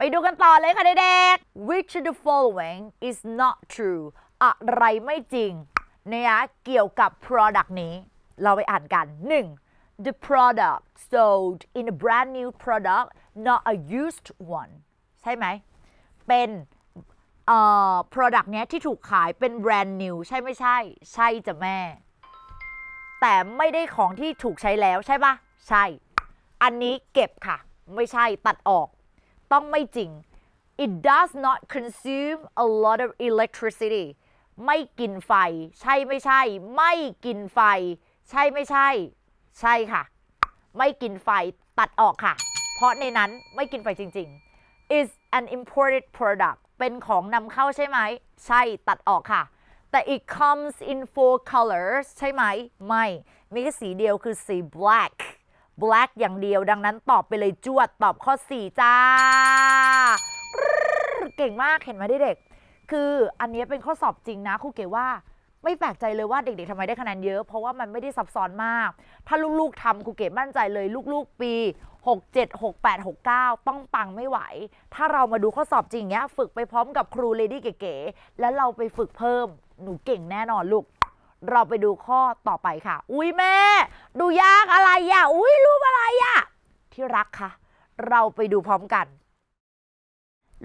ไปดูกันต่อเลยค่ะเด็กๆ which of the following is not true อะไรไม่จริงนะคะเกี่ยวกับ product นี้ เราไปอ่านกัน 1. the product sold in a brand new product not a used one ใช่ไหม เป็นเอ่อ product เนี้ยที่ถูกขายเป็น brand new ใช่ไม่ใช่ ใช่จะแม่ แต่ไม่ได้ของที่ถูกใช้แล้วใช่ปะใช่ อันนี้เก็บค่ะ ไม่ใช่ตัดออก ต้องไม่จริง it does not consume a lot of electricity ไม่กินไฟ ใช่ไม่ใช่ ไม่กินไฟ ใช่ไม่ใช่ ใช่ค่ะ ไม่กินไฟตัดออกค่ะ เพราะในนั้นไม่กินไฟจริง ๆ is an imported product เป็นของนำเข้าใช่ไหม ใช่ตัดออกค่ะ แต่ it comes in four colors ใช่ไหม ไม่ มีแค่สีเดียวคือสี black black อย่างเดียวดังนั้นตอบไปเลยจวดตอบข้อ 4 จ้า เก่งมากเห็นไหมเด็กๆคืออันนี้เป็นข้อสอบจริงนะครูเก๋ว่าไม่แปลกใจเลยว่าเด็กๆทำไมได้คะแนนเยอะ เพราะว่ามันไม่ได้ซับซ้อนมาก ถ้าลูกๆทำครูเก๋มั่นใจเลย ลูกๆ ปี 67 68 69 ต้องปังไม่ไหว ถ้าเรามาดูข้อสอบจริงเนี้ย ฝึกไปพร้อมกับครูเลดี้เก๋ๆแล้วเราไปฝึกเพิ่มหนูเก่งแน่นอนลูก เราไปดูข้อต่อไปค่ะ อุ้ยแม่ ดูยากอะไรอะ อุ้ยรูปอะไรอะ ที่รักคะเราไปดูพร้อมกัน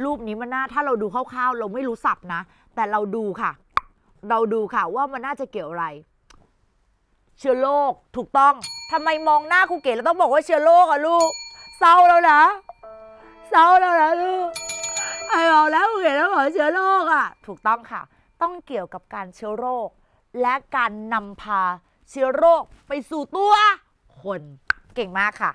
รูปนี้มันน่า ถ้าเราดูคร่าวๆ เราไม่รู้สับนะ แต่เราดูค่ะ เราดูค่ะว่ามันน่าจะเกี่ยวอะไร เชื้อโรคถูกต้องทำไมมองหน้าครูเก๋แล้วต้องบอกว่าเชื้อโรคอะลูก เศร้าแล้วนะ เศร้าแล้วนะลูกไอ้บอกแล้วครูเก๋ต้องบอกเชื้อโรคอะถูกต้องค่ะ ต้องเกี่ยวกับการเชื้อโรค และการนำพาเชื้อโรคไปสู่ตัวคนเก่งมากค่ะ